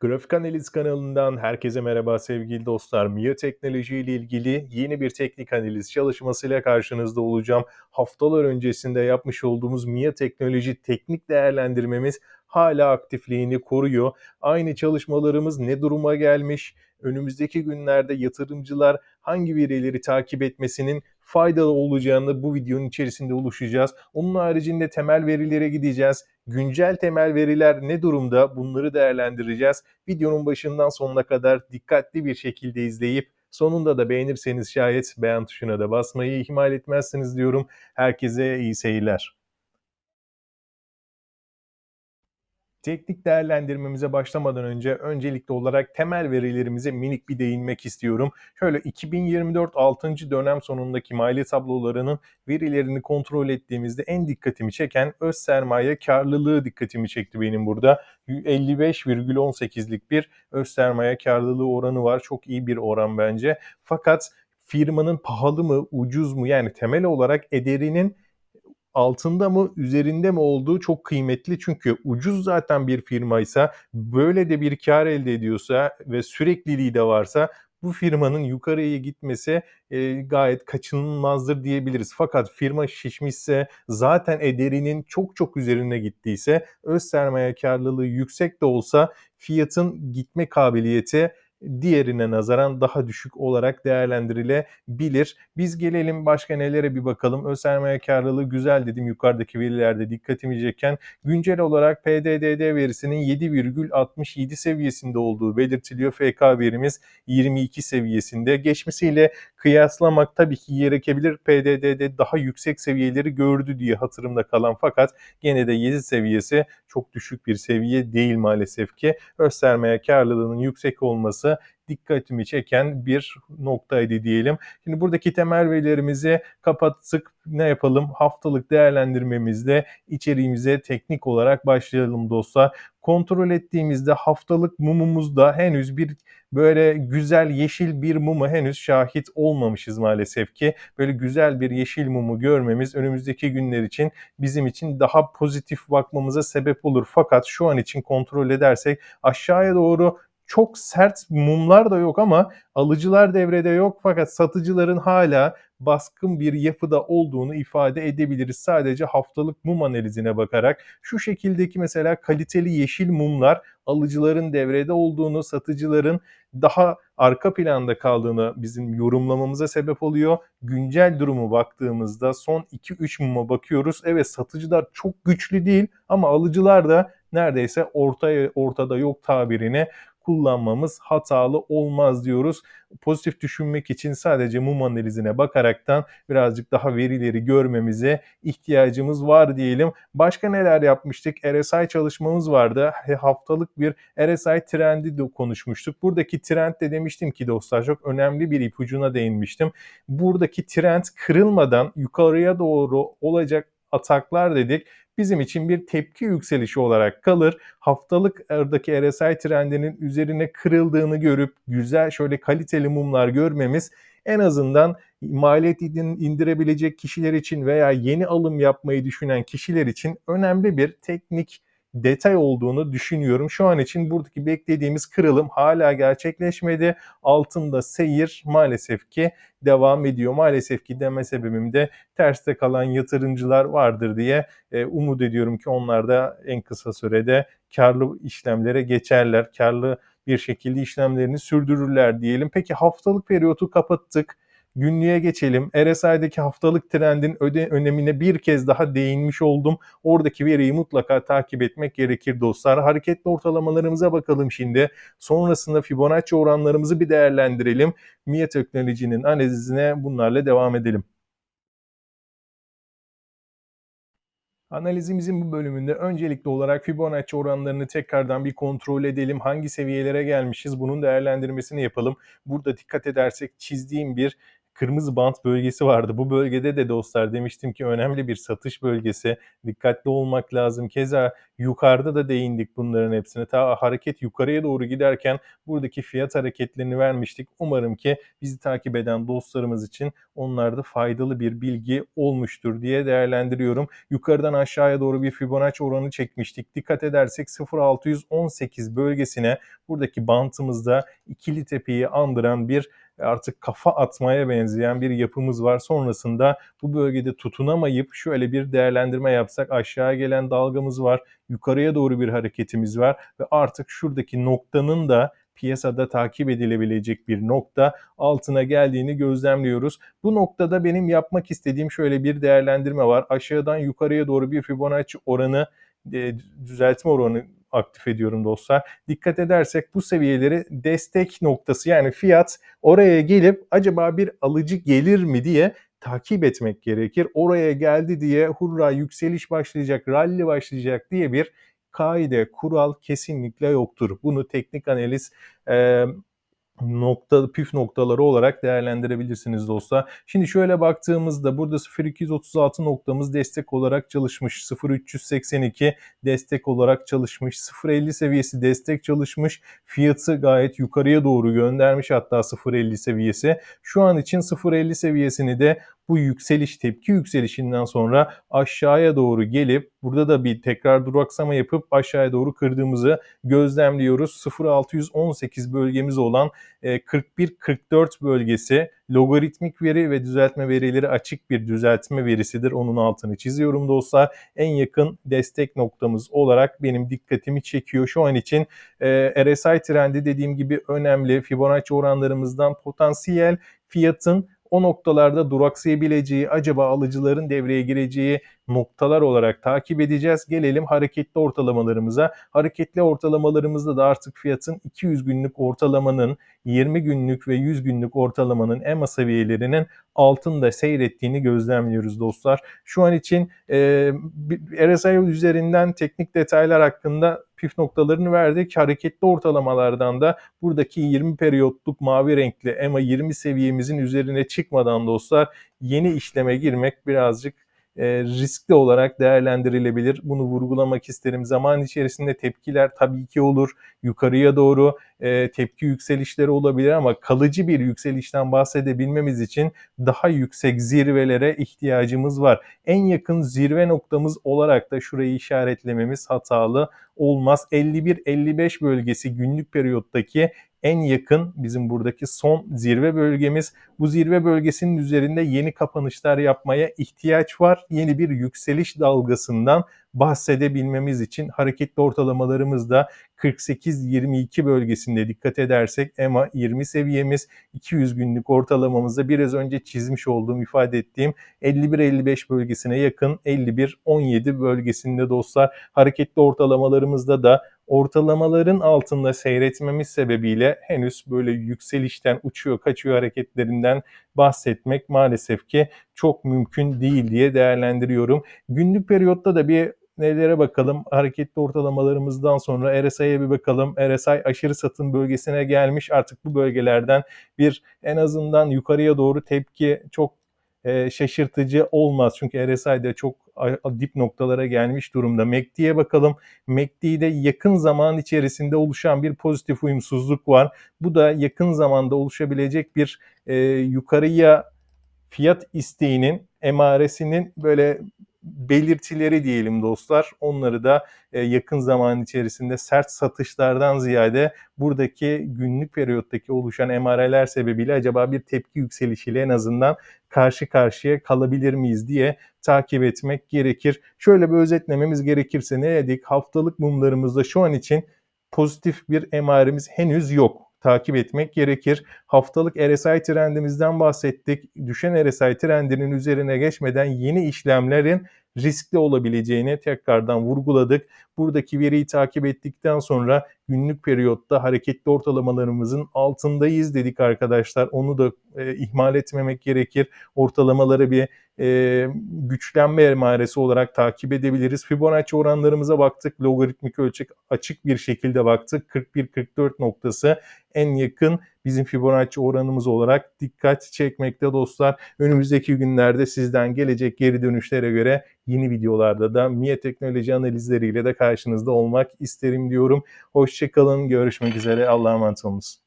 Grafik Analiz kanalından herkese merhaba sevgili dostlar. MIA teknoloji ile ilgili yeni bir teknik analiz çalışmasıyla karşınızda olacağım. Haftalar öncesinde yapmış olduğumuz MIA teknoloji teknik değerlendirmemiz hala aktifliğini koruyor. Aynı çalışmalarımız ne duruma gelmiş? Önümüzdeki günlerde yatırımcılar hangi verileri takip etmesinin faydalı olacağını bu videonun içerisinde oluşacağız. Onun haricinde temel verilere gideceğiz. Güncel temel veriler ne durumda? Bunları değerlendireceğiz. Videonun başından sonuna kadar dikkatli bir şekilde izleyip sonunda da beğenirseniz şayet beğen tuşuna da basmayı ihmal etmezsiniz diyorum. Herkese iyi seyirler. Teknik değerlendirmemize başlamadan önce öncelikli olarak temel verilerimize minik bir değinmek istiyorum. Şöyle 2024 6. dönem sonundaki mali tablolarının verilerini kontrol ettiğimizde en dikkatimi çeken öz sermaye karlılığı dikkatimi çekti benim burada. 55,18'lik bir öz sermaye karlılığı oranı var. Çok iyi bir oran bence. Fakat firmanın pahalı mı, ucuz mu yani temel olarak ederinin altında mı üzerinde mi olduğu çok kıymetli. Çünkü ucuz zaten bir firmaysa böyle de bir kar elde ediyorsa ve sürekliliği de varsa bu firmanın yukarıya gitmesi e, gayet kaçınılmazdır diyebiliriz. Fakat firma şişmişse zaten ederinin çok çok üzerine gittiyse öz sermaye karlılığı yüksek de olsa fiyatın gitme kabiliyeti diğerine nazaran daha düşük olarak değerlendirilebilir. Biz gelelim başka nelere bir bakalım. Öz sermaye karlılığı güzel dedim yukarıdaki verilerde dikkatimi çeken. Güncel olarak PDDD verisinin 7,67 seviyesinde olduğu belirtiliyor. FK verimiz 22 seviyesinde. Geçmesiyle kıyaslamak tabii ki gerekebilir. PDDD daha yüksek seviyeleri gördü diye hatırımda kalan fakat gene de 7 seviyesi çok düşük bir seviye değil maalesef ki. Öz sermaye karlılığının yüksek olması dikkatimi çeken bir noktaydı diyelim. Şimdi buradaki temel verilerimizi kapattık. Ne yapalım? Haftalık değerlendirmemizde içeriğimize teknik olarak başlayalım dostlar. Kontrol ettiğimizde haftalık mumumuzda henüz bir böyle güzel yeşil bir mumu henüz şahit olmamışız maalesef ki. Böyle güzel bir yeşil mumu görmemiz önümüzdeki günler için bizim için daha pozitif bakmamıza sebep olur. Fakat şu an için kontrol edersek aşağıya doğru çok sert mumlar da yok ama alıcılar devrede yok fakat satıcıların hala baskın bir yapıda olduğunu ifade edebiliriz. Sadece haftalık mum analizine bakarak şu şekildeki mesela kaliteli yeşil mumlar alıcıların devrede olduğunu, satıcıların daha arka planda kaldığını bizim yorumlamamıza sebep oluyor. Güncel durumu baktığımızda son 2-3 muma bakıyoruz. Evet satıcılar çok güçlü değil ama alıcılar da neredeyse ortaya ortada yok tabirini kullanmamız hatalı olmaz diyoruz. Pozitif düşünmek için sadece mum analizine bakaraktan birazcık daha verileri görmemize ihtiyacımız var diyelim. Başka neler yapmıştık? RSI çalışmamız vardı. Haftalık bir RSI trendi de konuşmuştuk. Buradaki trend de demiştim ki dostlar çok önemli bir ipucuna değinmiştim. Buradaki trend kırılmadan yukarıya doğru olacak ataklar dedik bizim için bir tepki yükselişi olarak kalır. Haftalık aradaki RSI trendinin üzerine kırıldığını görüp güzel şöyle kaliteli mumlar görmemiz en azından maliyet indirebilecek kişiler için veya yeni alım yapmayı düşünen kişiler için önemli bir teknik detay olduğunu düşünüyorum. Şu an için buradaki beklediğimiz kırılım hala gerçekleşmedi. Altında seyir maalesef ki devam ediyor. Maalesef ki deme sebebim de terste kalan yatırımcılar vardır diye e, umut ediyorum ki onlar da en kısa sürede karlı işlemlere geçerler. Karlı bir şekilde işlemlerini sürdürürler diyelim. Peki haftalık periyotu kapattık günlüğe geçelim. RSI'deki haftalık trendin öde önemine bir kez daha değinmiş oldum. Oradaki veriyi mutlaka takip etmek gerekir dostlar. Hareketli ortalamalarımıza bakalım şimdi. Sonrasında Fibonacci oranlarımızı bir değerlendirelim. MIA teknolojinin analizine bunlarla devam edelim. Analizimizin bu bölümünde öncelikli olarak Fibonacci oranlarını tekrardan bir kontrol edelim. Hangi seviyelere gelmişiz bunun değerlendirmesini yapalım. Burada dikkat edersek çizdiğim bir kırmızı bant bölgesi vardı. Bu bölgede de dostlar demiştim ki önemli bir satış bölgesi. Dikkatli olmak lazım. Keza yukarıda da değindik bunların hepsine. Ta hareket yukarıya doğru giderken buradaki fiyat hareketlerini vermiştik. Umarım ki bizi takip eden dostlarımız için onlar da faydalı bir bilgi olmuştur diye değerlendiriyorum. Yukarıdan aşağıya doğru bir Fibonacci oranı çekmiştik. Dikkat edersek 0.618 bölgesine buradaki bantımızda ikili tepeyi andıran bir artık kafa atmaya benzeyen bir yapımız var. Sonrasında bu bölgede tutunamayıp şöyle bir değerlendirme yapsak aşağı gelen dalgamız var. Yukarıya doğru bir hareketimiz var ve artık şuradaki noktanın da piyasada takip edilebilecek bir nokta altına geldiğini gözlemliyoruz. Bu noktada benim yapmak istediğim şöyle bir değerlendirme var. Aşağıdan yukarıya doğru bir Fibonacci oranı e, düzeltme oranı aktif ediyorum dostlar. Dikkat edersek bu seviyeleri destek noktası yani fiyat oraya gelip acaba bir alıcı gelir mi diye takip etmek gerekir. Oraya geldi diye hurra yükseliş başlayacak, rally başlayacak diye bir kaide, kural kesinlikle yoktur. Bunu teknik analiz e, nokta püf noktaları olarak değerlendirebilirsiniz dostlar. Şimdi şöyle baktığımızda burada 0236 noktamız destek olarak çalışmış. 0382 destek olarak çalışmış. 050 seviyesi destek çalışmış. Fiyatı gayet yukarıya doğru göndermiş hatta 050 seviyesi. Şu an için 050 seviyesini de bu yükseliş tepki yükselişinden sonra aşağıya doğru gelip burada da bir tekrar duraksama yapıp aşağıya doğru kırdığımızı gözlemliyoruz. 0618 bölgemiz olan 41-44 e, bölgesi logaritmik veri ve düzeltme verileri açık bir düzeltme verisidir. Onun altını çiziyorum dostlar. En yakın destek noktamız olarak benim dikkatimi çekiyor. Şu an için e, RSI trendi dediğim gibi önemli. Fibonacci oranlarımızdan potansiyel fiyatın o noktalarda duraksayabileceği, acaba alıcıların devreye gireceği noktalar olarak takip edeceğiz. Gelelim hareketli ortalamalarımıza. Hareketli ortalamalarımızda da artık fiyatın 200 günlük ortalamanın 20 günlük ve 100 günlük ortalamanın EMA seviyelerinin altında seyrettiğini gözlemliyoruz dostlar. Şu an için e, RSI üzerinden teknik detaylar hakkında püf noktalarını verdik. Hareketli ortalamalardan da buradaki 20 periyotluk mavi renkli EMA 20 seviyemizin üzerine çıkmadan dostlar yeni işleme girmek birazcık e, riskli olarak değerlendirilebilir. Bunu vurgulamak isterim. Zaman içerisinde tepkiler tabii ki olur. Yukarıya doğru e, tepki yükselişleri olabilir ama kalıcı bir yükselişten bahsedebilmemiz için daha yüksek zirvelere ihtiyacımız var. En yakın zirve noktamız olarak da şurayı işaretlememiz hatalı olmaz. 51-55 bölgesi günlük periyottaki en yakın bizim buradaki son zirve bölgemiz. Bu zirve bölgesinin üzerinde yeni kapanışlar yapmaya ihtiyaç var. Yeni bir yükseliş dalgasından bahsedebilmemiz için hareketli ortalamalarımızda 48-22 bölgesinde dikkat edersek EMA 20 seviyemiz 200 günlük ortalamamızda biraz önce çizmiş olduğum ifade ettiğim 51-55 bölgesine yakın 51-17 bölgesinde dostlar hareketli ortalamalarımızda da ortalamaların altında seyretmemiz sebebiyle henüz böyle yükselişten uçuyor kaçıyor hareketlerinden bahsetmek maalesef ki çok mümkün değil diye değerlendiriyorum. Günlük periyotta da bir nelere bakalım. Hareketli ortalamalarımızdan sonra RSI'ye bir bakalım. RSI aşırı satın bölgesine gelmiş. Artık bu bölgelerden bir en azından yukarıya doğru tepki çok e, şaşırtıcı olmaz. Çünkü RSI'de çok dip noktalara gelmiş durumda. MACD'ye bakalım. MACD'de yakın zaman içerisinde oluşan bir pozitif uyumsuzluk var. Bu da yakın zamanda oluşabilecek bir e, yukarıya fiyat isteğinin emaresinin böyle belirtileri diyelim dostlar. Onları da e, yakın zaman içerisinde sert satışlardan ziyade buradaki günlük periyottaki oluşan emareler sebebiyle acaba bir tepki yükselişiyle en azından karşı karşıya kalabilir miyiz diye takip etmek gerekir. Şöyle bir özetlememiz gerekirse ne dedik? Haftalık mumlarımızda şu an için pozitif bir emaremiz henüz yok takip etmek gerekir. Haftalık RSI trendimizden bahsettik. Düşen RSI trendinin üzerine geçmeden yeni işlemlerin riskli olabileceğini tekrardan vurguladık. Buradaki veriyi takip ettikten sonra günlük periyotta hareketli ortalamalarımızın altındayız dedik arkadaşlar. Onu da e, ihmal etmemek gerekir. Ortalamaları bir e, güçlenme emaresi olarak takip edebiliriz. Fibonacci oranlarımıza baktık. Logaritmik ölçek açık bir şekilde baktık. 41-44 noktası en yakın bizim Fibonacci oranımız olarak dikkat çekmekte dostlar. Önümüzdeki günlerde sizden gelecek geri dönüşlere göre yeni videolarda da MIA teknoloji analizleriyle de karşınızda olmak isterim diyorum. Hoşçakalın, görüşmek üzere, Allah'a emanet olunuz.